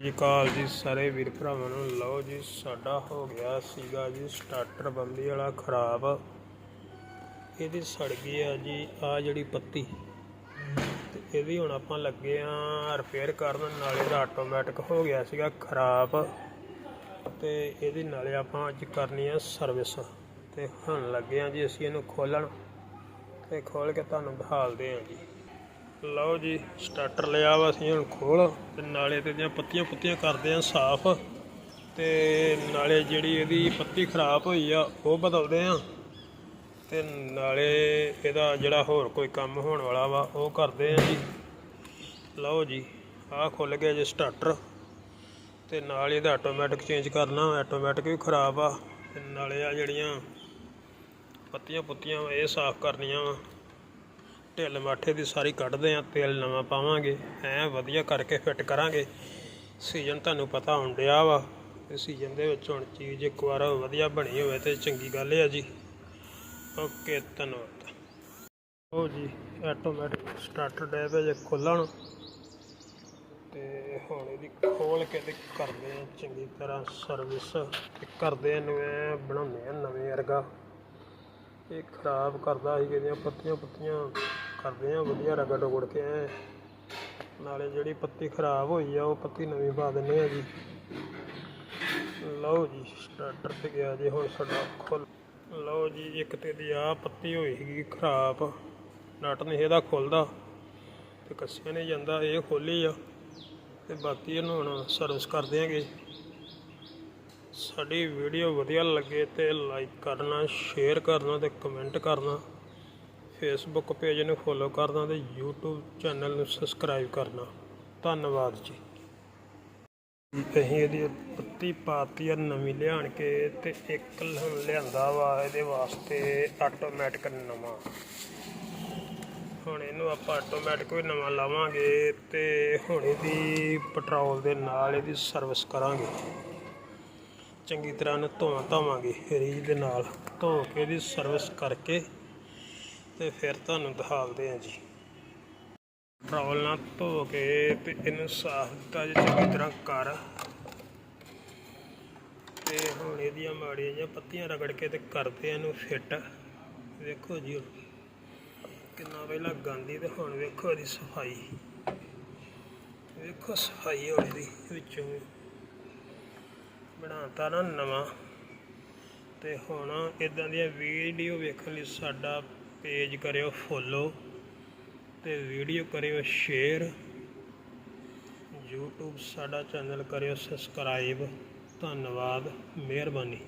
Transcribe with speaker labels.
Speaker 1: ਜੀ ਕਾਲ ਜੀ ਸਾਰੇ ਵੀਰ ਭਰਾਵਾਂ ਨੂੰ। ਲਓ ਜੀ, ਸਾਡਾ ਹੋ ਗਿਆ ਸੀਗਾ ਜੀ ਸਟਾਰਟਰ ਬੰਦੀ ਵਾਲਾ ਖਰਾਬ। ਇਹਦੀ ਸੜ ਗਈ ਆ ਜੀ ਆ ਜਿਹੜੀ ਪੱਤੀ। ਤੇ ਇਹਦੀ ਹੁਣ ਆਪਾਂ ਲੱਗੇ ਆ ਰਿਪੇਅਰ ਕਰਨ, ਨਾਲੇ ਦਾ ਆਟੋਮੈਟਿਕ ਹੋ ਗਿਆ ਸੀਗਾ ਖਰਾਬ। ਤੇ ਇਹਦੀ ਨਾਲੇ ਆਪਾਂ ਅੱਜ ਕਰਨੀ ਆ ਸਰਵਿਸ ਤੇ ਹੁਣ ਲੱਗੇ ਆ ਜੀ ਅਸੀਂ ਇਹਨੂੰ ਖੋਲਣ। ਤੇ ਖੋਲ ਕੇ ਤੁਹਾਨੂੰ ਦਿਖਾਲਦੇ ਆ ਜੀ। ਲਓ ਜੀ ਸਟਾਰਟਰ ਲਿਆ ਵਾ ਅਸੀਂ ਹੁਣ ਖੋਲ। ਤੇ ਨਾਲੇ ਤੇ ਦੀਆਂ ਪੱਤੀਆਂ ਪੁੱਤੀਆਂ ਕਰਦੇ ਆ ਸਾਫ਼। ਤੇ ਨਾਲੇ ਜਿਹੜੀ ਇਹਦੀ ਪੱਤੀ ਖਰਾਬ ਹੋਈ ਆ, ਉਹ ਬਦਲਦੇ ਆ। ਤੇ ਨਾਲੇ ਇਹਦਾ ਜਿਹੜਾ ਹੋਰ ਕੋਈ ਕੰਮ ਹੋਣ ਵਾਲਾ ਵਾ, ਉਹ ਕਰਦੇ ਆ ਜੀ। ਲਓ ਜੀ, ਆਹ ਖੁੱਲ ਗਿਆ ਜੀ ਸਟਾਰਟਰ ਤੇ ਨਾਲ ਇਹਦਾ ਆਟੋਮੈਟਿਕ ਚੇਂਜ ਕਰਨਾ ਆਟੋਮੈਟਿਕ ਵੀ ਖਰਾਬ ਆ। ਤੇ ਨਾਲੇ ਆ ਜਿਹੜੀਆਂ ਪੱਤੀਆਂ ਪੁੱਤੀਆਂ ਵਾ, ਇਹ ਸਾਫ਼ ਕਰਨੀਆਂ ਵਾ। ਢਿੱਲ ਮਾਠੇ ਦੀ ਸਾਰੀ ਕੱਢਦੇ ਆ ਤੇਲ ਨਵਾਂ ਪਾਵਾਂਗੇ। ਐ ਵਧੀਆ ਕਰਕੇ ਫਿੱਟ ਕਰਾਂਗੇ। ਸੀਜ਼ਨ ਤੁਹਾਨੂੰ ਪਤਾ ਹੁਣ ਡਿਆ ਵਾ, ਤੇ ਸੀਜ਼ਨ ਦੇ ਵਿੱਚ ਹੁਣ ਚੀਜ਼ ਇੱਕ ਵਾਰ ਵਧੀਆ ਬਣੀ ਹੋਵੇ ਤੇ ਚੰਗੀ ਗੱਲ ਆ ਜੀ। ਓਕੇ ਧੰਨਵਾਦ। ਉਹ ਜੀ ਆਟੋਮੈਟਿਕ ਸਟਾਰਟਰ ਡੈਬ ਜੇ ਖੋਲਣ। ਤੇ ਹੁਣ ਇਹਦੀ ਖੋਲ ਕੇ ਤੇ ਕਰਦੇ ਆ ਚੰਗੀ ਤਰ੍ਹਾਂ ਸਰਵਿਸ ਤੇ ਕਰਦੇ ਇਹਨੂੰ ਐ ਬਣਾਉਂਦੇ ਆ ਨਵੇਂ ਵਰਗਾ। ਇਹ ਖਰਾਬ ਕਰਦਾ ਸੀ ਇਹਦੀਆਂ ਪੱਤੀਆਂ ਪੱਤੀਆਂ ਕਰਦੇ ਆ, ਵਧੀਆ ਰਗੜ ਰਗੜ ਕੇ ਐ। ਨਾਲੇ ਜਿਹੜੀ ਪੱਤੀ ਖਰਾਬ ਹੋਈ ਆ, ਉਹ ਪੱਤੀ ਨਵੀਂ ਪਾ ਦਿੰਦੇ ਆ ਜੀ। ਲਓ ਜੀ ਸਟਾਰਟਰ ਤੇ ਗਿਆ ਜੀ ਹੁਣ ਸਾਡਾ ਖੁੱਲ ਲਓ ਜੀ, ਇੱਕ ਤੇ ਦੀ ਆ ਪੱਤੀ ਹੋਈ ਸੀਗੀ ਖਰਾਬ, ਨਟ ਨਹੀਂ ਇਹਦਾ ਖੁੱਲਦਾ ਤੇ ਕੱਸਿਆ ਨਹੀਂ ਜਾਂਦਾ, ਇਹ ਖੋਲੀ ਆ। ਤੇ ਬਾਕੀ ਇਹਨੂੰ ਹੁਣ ਸਰਵਿਸ ਕਰ ਦਿਆਂਗੇ। ਸਾਡੀ ਵੀਡੀਓ ਵਧੀਆ ਲੱਗੇ ਤੇ ਲਾਈਕ ਕਰਨਾ ਸ਼ੇਅਰ ਕਰਨਾ ਤੇ ਕਮੈਂਟ ਕਰਨਾ। ਫੇਸਬੁੱਕ ਪੇਜ ਨੂੰ ਫੋਲੋ ਕਰਨਾ ਤੇ YouTube ਚੈਨਲ ਨੂੰ ਸਬਸਕ੍ਰਾਈਬ ਕਰਨਾ। ਧੰਨਵਾਦ ਜੀ। ਅਸੀਂ ਇਹਦੀ ਪੱਤੀ ਪਾਤੀ ਆ ਨਵੀਂ ਲਿਆਣ ਕੇ ਤੇ ਇੱਕ ਲਿਆਂਦਾ ਵਾ ਇਹਦੇ ਵਾਸਤੇ ਆਟੋਮੈਟਿਕ ਨਵਾਂ। ਹੁਣ ਇਹਨੂੰ ਆਪਾਂ ਆਟੋਮੈਟਿਕ ਵੀ ਨਵਾਂ ਲਾਵਾਂਗੇ ਤੇ ਹੁਣ ਇਹਦੀ ਪੈਟਰੋਲ ਦੇ ਨਾਲ ਇਹਦੀ ਸਰਵਿਸ ਕਰਾਂਗੇ। ਚੰਗੀ ਤਰ੍ਹਾਂ ਨੂੰ ਧੋਵਾਂ ਧਾਵਾਂਗੇ ਰੀਝ ਦੇ ਨਾਲ ਧੋ ਕੇ ਇਹਦੀ ਸਰਵਿਸ ਕਰਕੇ ਤੇ ਫਿਰ ਤੁਹਾਨੂੰ ਦਿਖਾਉਂਦੇ ਹਾਂ ਜੀ। ਪੈਟਰੋਲ ਨਾਲ ਧੋ ਕੇ ਤੇ ਇਹਨੂੰ ਸਾਫ਼ ਕੀਤਾ ਜੀ ਚੰਗੀ ਤਰ੍ਹਾਂ ਕਰ। ਤੇ ਹੁਣ ਇਹਦੀਆਂ ਮਾੜੀਆਂ ਜਿਹੀਆਂ ਪੱਤੀਆਂ ਰਗੜ ਕੇ ਤੇ ਕਰਦੇ ਆ ਇਹਨੂੰ ਫਿੱਟ। ਵੇਖੋ ਜੀ ਕਿੰਨਾ ਪਹਿਲਾਂ ਗਾਂਦੀ ਤੇ ਹੁਣ ਵੇਖੋ ਇਹਦੀ ਸਫ਼ਾਈ। ਵੇਖੋ ਸਫ਼ਾਈ ਹੋ ਇਹਦੀ ਵਿੱਚੋਂ ਬਣਾਤਾ ਨਾ ਨਵਾਂ। ਤੇ ਹੁਣ ਇਦਾਂ ਦੀਆਂ ਵੀਡੀਓ ਵੇਖਣ ਲਈ ਸਾਡਾ ਪੇਜ ਕਰਿਓ ਫੋਲੋ ਤੇ ਵੀਡੀਓ ਕਰਿਓ ਸ਼ੇਅਰ YouTube ਸਾਡਾ ਚੈਨਲ ਕਰਿਓ ਸਬਸਕ੍ਰਾਈਬ ਧੰਨਵਾਦ ਮਿਹਰਬਾਨੀ।